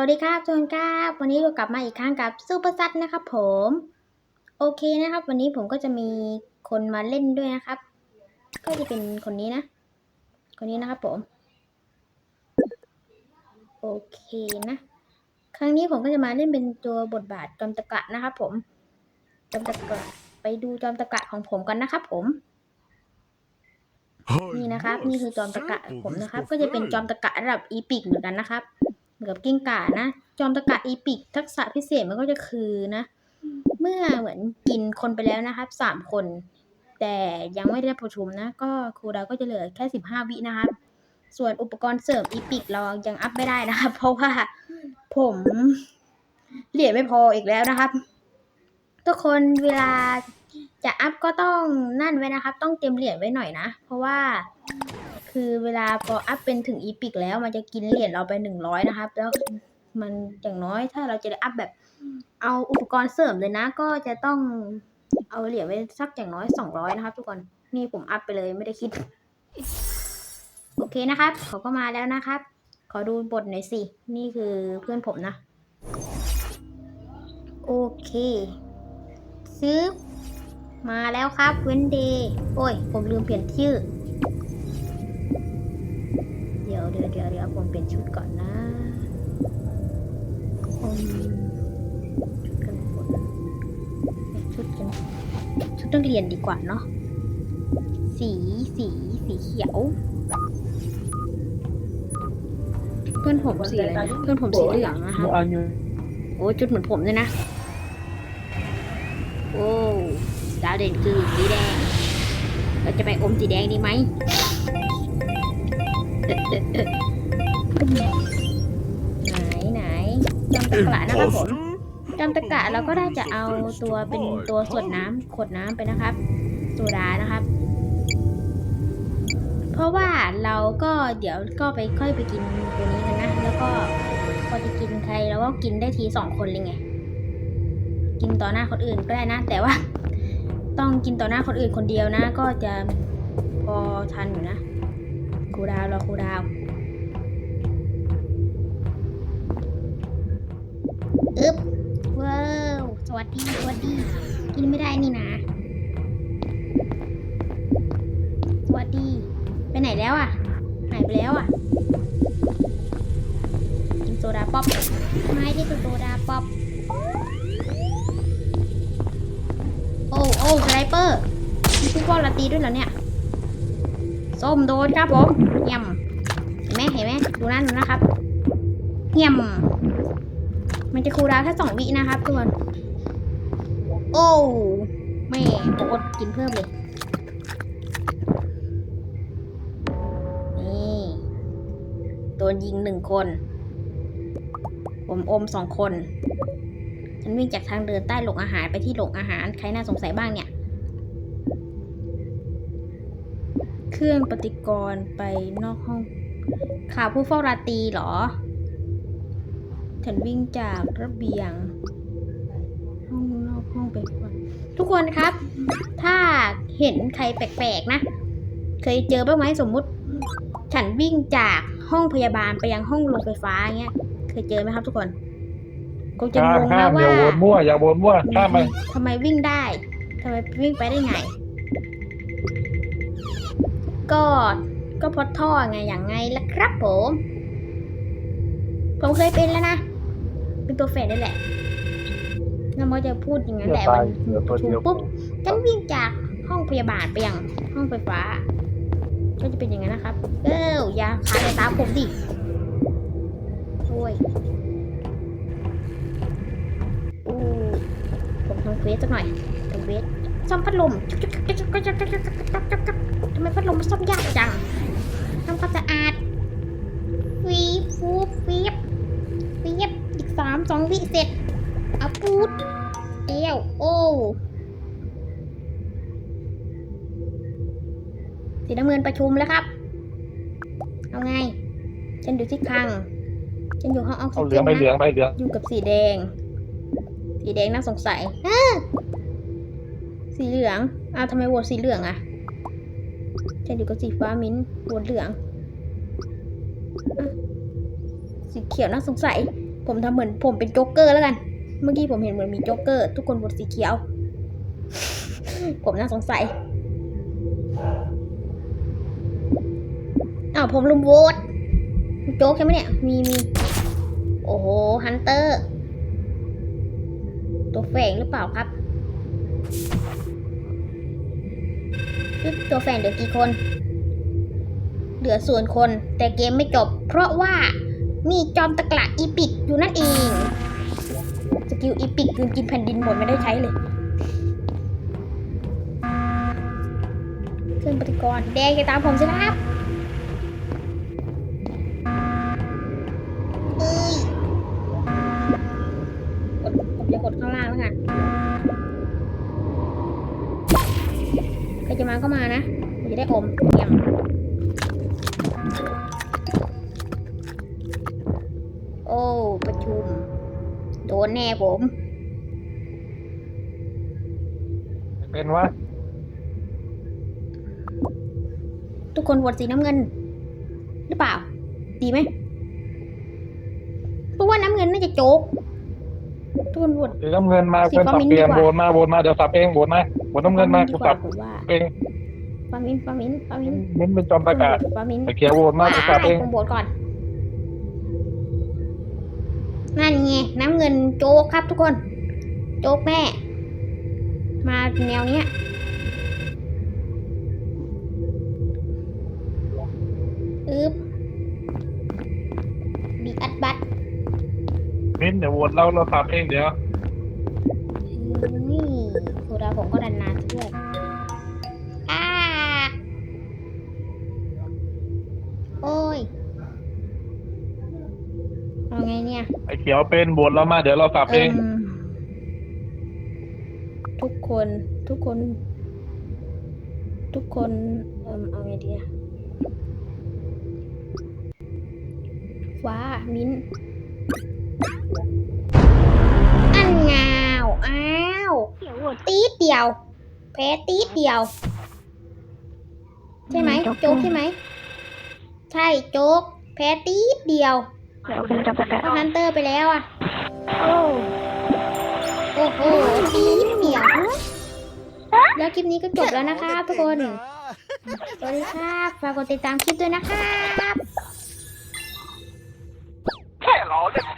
วัสดีครับทุกคนครับวันนี้เรากลับมาอีกครั้งกับซูเปอร์ซัดนะครับผมโอเคนะครับ วันนี้ผมก็จะมีคนมาเล่นด้วยนะครับ ก็จะเป็นคนนี้นะ คนนี้นะครับผม โอเคนะ ครั้งนี้ผมก็จะมาเล่นเป็นตัวบทบาทจอมตะกะนะครับผมจอมตะกะไปดูจอมตะกะของผมกันนะครับผมนี่นะครับ นี่คือจอมตะกะผมนะครับ ก็จะเป็นจอมตะกะระดับอีพิกเหมือนกันนะครับ เหมือนกับกิ้งก่านะ จอมตะกะอีพิก ทักษะพิเศษมันก็จะคือนะ เมื่อเหมือนกินคนไปแล้วนะครับสามคน แต่ยังไม่ได้ประชุมนะ ก็ครูดาวก็จะเหลือแค่สิบห้าวินะครับ ส่วนอุปกรณ์เสริมอีพิกเรายังอัพไม่ได้นะครับ เพราะว่าผมเหรียญไม่พออีกแล้วนะครับ ทุกคนเวลาจะอัพก็ต้องนั่นไว้นะครับ ต้องเตรียมเหรียญไว้หน่อยนะ เพราะว่า คือเวลาพออัพเป็นถึงอีพิกแล้วมันจะกินเหรียญเราไปหนึ่งร้อยนะครับ แล้วมันอย่างน้อยถ้าเราจะได้อัพแบบ เอาอุปกรณ์เสริมเลยนะ ก็จะต้องเอาเหรียญไว้สักอย่างน้อยสองร้อยนะครับ ทุกคนนี่ผมอัพไปเลยไม่ได้คิด โอเคนะครับ เขาก็มาแล้วนะครับ ขอดูบทหน่อยสิ นี่คือเพื่อนผมนะ โอเค ซื้อ มาแล้วครับเวนเดย์โอ้ย ผมลืมเปลี่ยนชื่อ ดี๋ยวเดี๋ยวเดี๋ยวเดี๋ยวผมเปลี่ยนชุดก่อนนะผมชุดกันฝนเปลี่ยนชุดกันชุดนักเรียนดีกว่าเนาะสีสีสีเขียว เพื่อนผมสีอะไรนะเพื่อนผมสีเหลืองนะคะ Mo anyo โอ้จุดเหมือนผมเลยนะ โอ้ดาวเด่นคือสีแดง เราจะไปอมสีแดงดีไหม ไหนไหนจำตะกระนะครับผมจำตะกระเราก็ได้จะเอาตัวเป็นตัวสดน้ำขวดน้ำไปนะครับโซดานะครับ เพราะว่าเราก็เดี๋ยวก็ไปค่อยไปกินตัวนี้กันนะ แล้วก็พอจะกินใครเราก็กินได้ทีสองคนเลยไง กินต่อหน้าคนอื่นก็ได้นะ แต่ว่า ต้องกินต่อหน้าคนอื่นคนเดียวนะ ก็จะพอทันอยู่นะ ครูดาวรอครูดาวอึ๊บว้าวสวัสดีสวัสดี กินไม่ได้นี่นะสวัสดี ไปไหนแล้วอะหายไปแล้วอะกินโซดาป๊อปไม่ได้เป็นโซดาป๊อปโอ้โอ้สไนเปอร์มีฟุตบอลลาตีด้วยเหรอเนี่ย ส้มโดนครับผมเยี่ยมเห็นไหมเห็นไหมดูนั่นดูนะครับเยี่ยมมันจะคูลดาวแค่สองวินะครับทุกคนโอ้แม่อดกินเพิ่มเลยนี่โดนยิงหนึ่งคน ผมอมสองคน ฉันวิ่งจากทางเดินใต้โรงอาหารไปที่โรงอาหาร ใครน่าสงสัยบ้างเนี่ย เครื่องปฏิกรณ์ไปนอกห้อง ข่าวผู้เฝ้าราตรีเหรอ ฉันวิ่งจากระเบียง ห้องนอกห้องไปก่อนทุกคนครับ ถ้าเห็นใครแปลกๆนะ เคยเจอบ้างไหมสมมุติ ฉันวิ่งจากห้องพยาบาลไปยังห้องโรงไฟฟ้าเงี้ย เคยเจอไหมครับทุกคนคงจะงข้ามงข้านะมอว่าย่าวนมั่วอย่าวนมั่วข้ามไปทำไมวิ่งได้ทำไมวิ่งไปได้ไง ก็ก็เพราะท่อไงอย่างไงล่ะครับผม ผมเคยเป็นแล้วนะ เป็นตัวเฟดได้แหละแล้วมันจะพูดอย่างนั้นเดี๋แหยวละตาวัยนเหลือตัวเดียวปุ๊บฉันวิ่งจากห้องพยาบาลไปยังห้องไฟฟ้า ก็จะเป็นอย่างนั้นนะครับ เอออย่าขาดในตาผมดิโอ้ยอู้ผมทำเควสสักหน่อยทำเควสซ่อมพัดลม ทำไมพัดลมมันซ่อมยากจังทำความสะอาดวีบฟูบวีบวีบอีกสามสองวิเสร็จเอาปูดเอวโอ้สีน้ำเงินประชุมแล้วครับ เอาไง ฉันอยู่ที่คลัง ฉันอยู่ห้องออกซิเอาเหเจลืองนไปเหลือนะงไปเหลืองอยู่กับสีแดง สีแดงน่าสงสัยอ้าสีเหลืองอ้าวทำไมโหวตสีเหลืองอะ ฉันอยู่กับสีฟ้ามิ้นท์โหวเหลืองอสีเขียวน่าสงสัย ผมทำเหมือนผมเป็นโจ๊กเกอร์แล้วกัน เมื่อกี้ผมเห็นเหมือนมีโจ๊กเกอร์ ทุกคนบทสีเขียว ผมน่าสงสัยอ้าวผมลืมโหวตโจ๊กใช่ไหมเนี่ย มีมี โอ้โห ฮันเตอร์ ตัวแฝงหรือเปล่าครับ ปึ๊บตัวแฟนเหลือกี่คน เหลือส่วนคน แต่เกมไม่จบ เพราะว่ามีจอมตะกละอีปิกอยู่นั่นเอง สกิลอีปิกกืนกินแผ่นดินหมดไม่ได้ใช้เลยเครื่องปฏิกรณ์แดงจะตามผมสิครับ จะมาก็มานะจะได้อมเยี่ยมโอ้ประชุม โดนแน่ผม เป็นวะทุกคนโหวตสีน้ำเงิน หรือเปล่า ดีไหมเพราะว่าน้ำเงินน่าจะโจ๊กทุกคนโหวตสีน้ำเงินมาเป็นสับเปลี่ยนโบนมาโบนมาเดี๋ยวสับเองโบนนะ โบนน้ำเงินมากูดีกสัว่าบผมว่าเองฟามินฟามินฟามินมิ้นท์เป็นจอมตะกะฟามินไอ้เขียวโบนมากูสับเองผมโหวตก่อน นั่นไงน้ำเงินโจ๊กครับทุกคน โจ๊กแม่ มาแนวเนี้ยอึ๊บบิ๊กอัดบัตมิ้นท์เดี๋ยวโหวตเราเราสับเองเดี๋ยวนี่ โซดาผมก็ดันนานซะด้วยอ้าโอ้ยเอาไงเนี่ย ไอ้เขียวเป็นโบนเรามา เดี๋ยวเราสับเอง มทุกคนทุกคน ทุกคนเอมเอาไงดีอะฟ้า มิ้นอันงาวอ้าวตี ดเดียว แพ้ตีดเดียว ใช่ไหมโจ๊กใช่ไหม ใช่โจ๊ก แพ้ตีดเดียวแล้วเป็นจับแต่เอาฮันเตอร์ไปแล้วอะ โอ้โอ้โหตีดเดียว แล้วคลิปนี้ก็จบแล้วนะครับทุกคน สวัสดีครับฝากกดติดตามคลิปด้วยนะครับแค่ล้อเล่นเองนะ